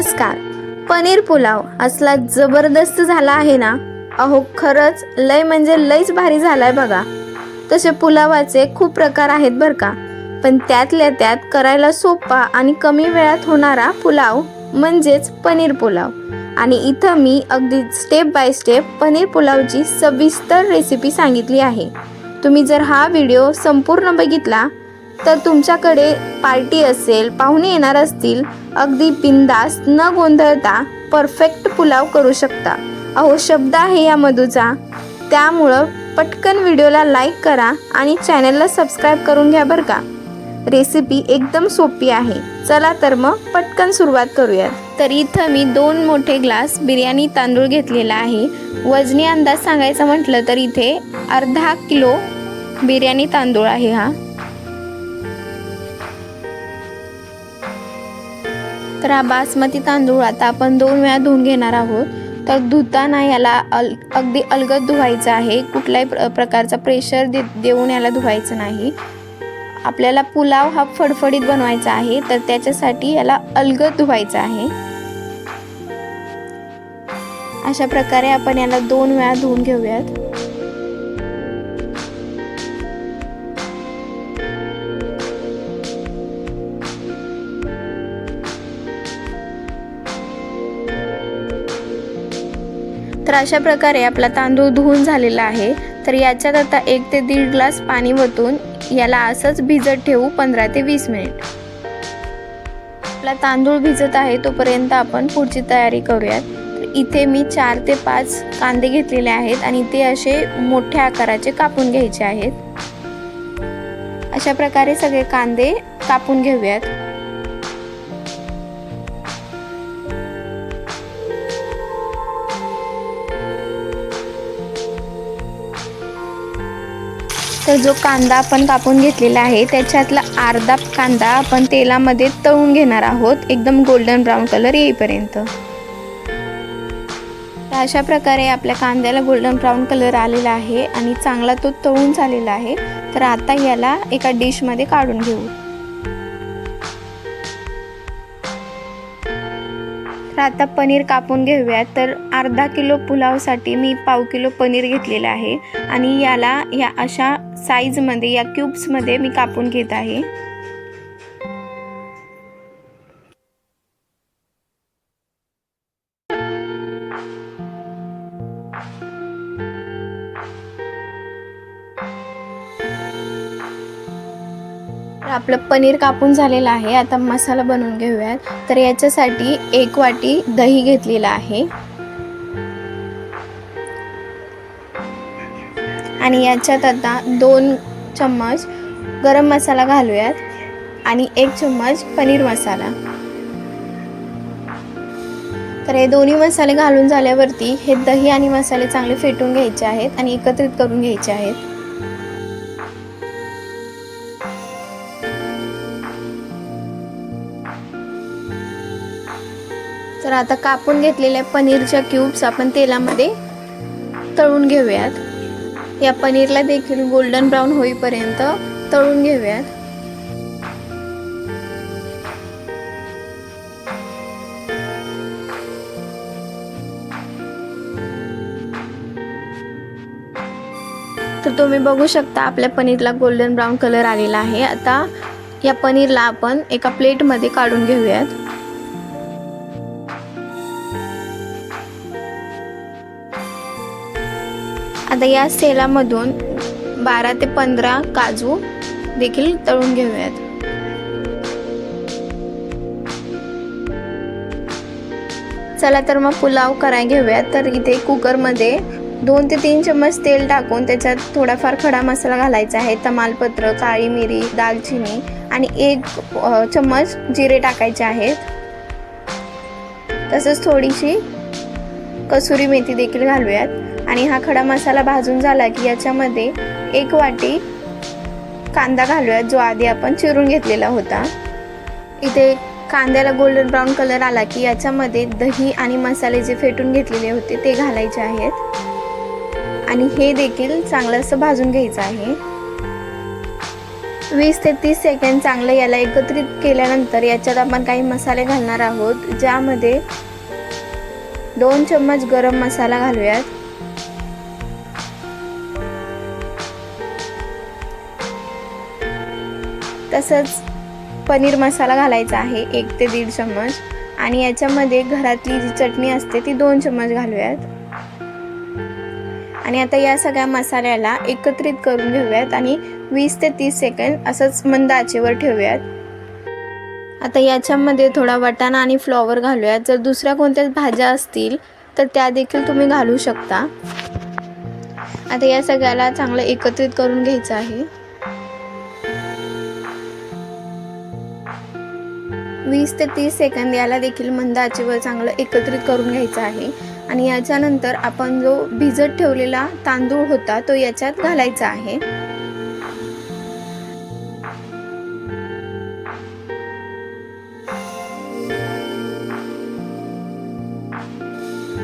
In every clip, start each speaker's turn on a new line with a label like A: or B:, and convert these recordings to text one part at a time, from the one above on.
A: नमस्कार. पनीर पुलाव असला जबरदस्त झाला आहे ना? अहो खरंच लय म्हणजे लयच भारी झालाय बघा. तसे पुलावाचे खूप प्रकार आहेत बरं का. पण त्यातल्या त्यात करायला सोपा आणि कमी वेळात होणारा पुलाव म्हणजेच पनीर पुलाव. आणि इथं मी अगदी स्टेप बाय स्टेप पनीर पुलावची सविस्तर रेसिपी सांगितली आहे. तुम्ही जर हा व्हिडिओ संपूर्ण बघितला तर तुमच्याकडे पार्टी असेल पाहुणे येणार असतील अगदी बिंदास न गोंधळता परफेक्ट पुलाव करू शकता. अहो शब्द आहे या मधूचा. त्यामुळं पटकन व्हिडिओला लाईक करा आणि चॅनलला सबस्क्राईब करून घ्या बरं का. रेसिपी एकदम सोपी आहे. चला तर मग पटकन सुरुवात करूयात. तर इथं मी दोन मोठे ग्लास बिर्याणी तांदूळ घेतलेला आहे. वजनी अंदाज सांगायचा म्हटलं तर इथे अर्धा किलो बिर्याणी तांदूळ आहे हा. तर हा बासमती तांदूळ आता आपण दोन वेळा धुवून घेणार आहोत. तर धुताना याला अल अगदी अलगद धुवायचं आहे. कुठल्याही प्र प्रकारचा प्रेशर दे देऊन याला धुवायचं नाही. आपल्याला पुलाव हा फडफडीत बनवायचा आहे. तर त्याच्यासाठी याला अलगद धुवायचं आहे. अशा प्रकारे आपण याला दोन वेळा धुवून घेऊयात. तर अशा प्रकारे आपला तांदूळ धुवून झालेला आहे. तर याच्यात आता एक ते दीड ग्लास पाणी वतून याला असंच भिजत ठेवू पंधरा ते वीस मिनिट. आपला तांदूळ भिजत आहे तोपर्यंत आपण पुढची तयारी करूयात. तर इथे मी चार ते पाच कांदे घेतलेले आहेत आणि ते असे मोठ्या आकाराचे कापून घ्यायचे आहेत. अशा प्रकारे सगळे कांदे कापून घेऊयात. तर जो कांदा आपण कापून घेतलेला आहे त्याच्यातला अर्धा कांदा आपण तेलामध्ये तळून घेणार आहोत. एकदम गोल्डन ब्राऊन कलर येईपर्यंत. तर अशा प्रकारे आपल्या कांद्याला गोल्डन ब्राऊन कलर आलेला आहे आणि चांगला तो तळून झालेला आहे. तर आता याला एका डिशमध्ये काढून घेऊ. तर आता पनीर कापून घेऊयात तर अर्धा किलो पुलावसाठी मी पाव किलो पनीर घेतलेलं आहे. आणि याला या अशा साईजमध्ये या क्यूब्समध्ये मी कापून घेत आहे. आपलं पनीर कापून झालेलं आहे. आता मसाला बनवून घेऊयात. तर याच्यासाठी एक वाटी दही घेतलेला आहे. आणि याच्यात आता दोन चम्मच गरम मसाला घालूयात आणि एक चम्मच पनीर मसाला. तर हे दोन्ही मसाले घालून झाल्यावरती हे दही आणि मसाले चांगले फेटून घ्यायचे आहेत आणि एकत्रित करून घ्यायचे आहेत. तर आता कापून घेतलेल्या पनीरच्या क्यूब्स आपण तेलामध्ये तळून घेऊयात. या पनीरला देखील गोल्डन ब्राऊन होईपर्यंत तळून घेऊयात. तर तुम्ही बघू शकता आपल्या पनीरला गोल्डन ब्राऊन कलर आलेला आहे. आता या पनीरला आपण एका प्लेटमध्ये काढून घेऊयात. आता या तेलामधून बारा ते पंधरा काजू देखील तळून घेऊयात. चला तर मग पुलाव कराय घेऊयात. तर इथे कुकरमध्ये दोन ते तीन चम्मच तेल टाकून त्याच्यात थोडाफार खडा मसाला घालायचा आहे तमालपत्र काळी मिरी दालचिनी आणि एक चम्मच जिरे टाकायचे आहेत. तसंच थोडीशी कसुरी मेथी देखील घालूयात. आणि हा खडा मसाला भाजून झाला की याच्यामध्ये एक वाटी कांदा घालूयात जो आधी आपण चिरून घेतलेला होता. इथे कांद्याला गोल्डन ब्राऊन कलर आला की याच्यामध्ये दही आणि मसाले जे फेटून घेतलेले होते ते घालायचे आहेत. आणि हे देखील चांगलं असं भाजून घ्यायचं आहे. वीस ते तीस सेकंड चांगलं याला एकत्रित केल्यानंतर याच्यात आपण काही मसाले घालणार आहोत ज्यामध्ये दोन चम्मच गरम मसाला घालूयात. तसंच पनीर मसाला घालायचा आहे एक ते दीड चम्मच. आणि याच्यामध्ये घरातली जी चटणी असते ती दोन चम्मच घालूयात. आणि आता या सगळ्या मसाल्याला एकत्रित करून घेऊयात आणि वीस ते तीस सेकंड असंच मंद आचेवर ठेवूयात. आता याच्यामध्ये थोडा वटाणा आणि फ्लॉवर घालूयात. जर दुसऱ्या कोणत्याच भाज्या असतील तर त्या देखील तुम्ही घालू शकता. आता या सगळ्याला चांगलं एकत्रित करून घ्यायचं आहे. वीस ते तीस सेकंद याला देखील मंद आचेवर चांगलं एकत्रित करून घ्यायचं आहे. आणि याच्यानंतर आपण जो भिजत ठेवलेला तांदूळ होता तो याच्यात घालायचा आहे.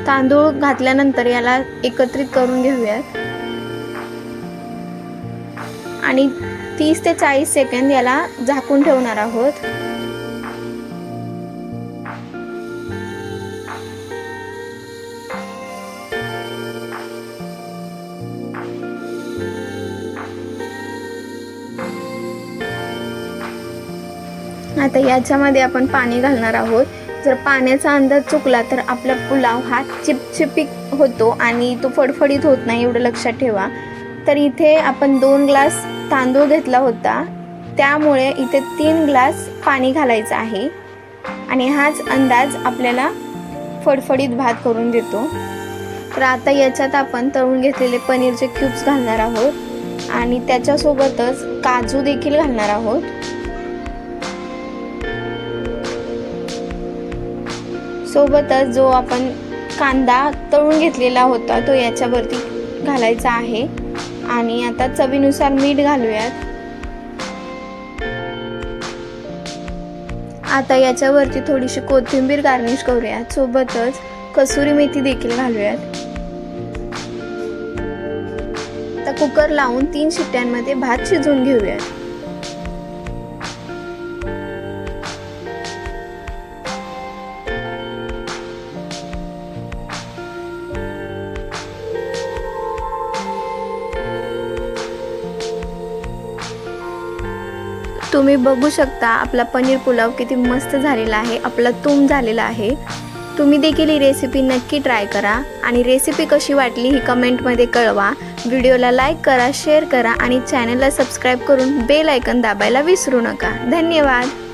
A: तांदूळ घातल्यानंतर याला एकत्रित करून घेऊयात. आणि तीस ते चाळीस सेकंद याला झाकून ठेवणार आहोत. आता याच्यामध्ये आपण पाणी घालणार आहोत. जर पाण्याचा अंदाज चुकला तर आपला पुलाव हा चिपचिपीक होतो आणि तो फडफडीत होत नाही एवढं लक्षात ठेवा. तर इथे आपण दोन ग्लास तांदूळ घेतला होता. त्यामुळे इथे तीन ग्लास पाणी घालायचं आहे. आणि हाच अंदाज आपल्याला फडफडीत भात करून देतो. तर आता याच्यात आपण तळून घेतलेले पनीरचे क्यूब्स घालणार आहोत. आणि त्याच्यासोबतच काजू देखील घालणार आहोत. सोबतच जो आपण कांदा तळून घेतलेला होता तो याच्यावरती घालायचा आहे. आणि आता चवीनुसार मीठ घालूयात. आता याच्यावरती थोडीशी कोथिंबीर गार्निश करूयात. सोबतच कसुरी मेथी देखील घालूयात. तर कुकर लावून तीन शिट्ट्यांमध्ये भात शिजवून घेऊयात. तुम्ही बघू शकता आपला पनीर पुलाव किती मस्त झालेला आहे आपला तुम झालेला आहे. तुम्ही देखील ही रेसिपी नक्की ट्राय करा आणि रेसिपी कशी वाटली ही कमेंटमध्ये कळवा. व्हिडिओला लाईक करा शेअर करा आणि चॅनलला सबस्क्राईब करून बेल ऐकन दाबायला विसरू नका. धन्यवाद.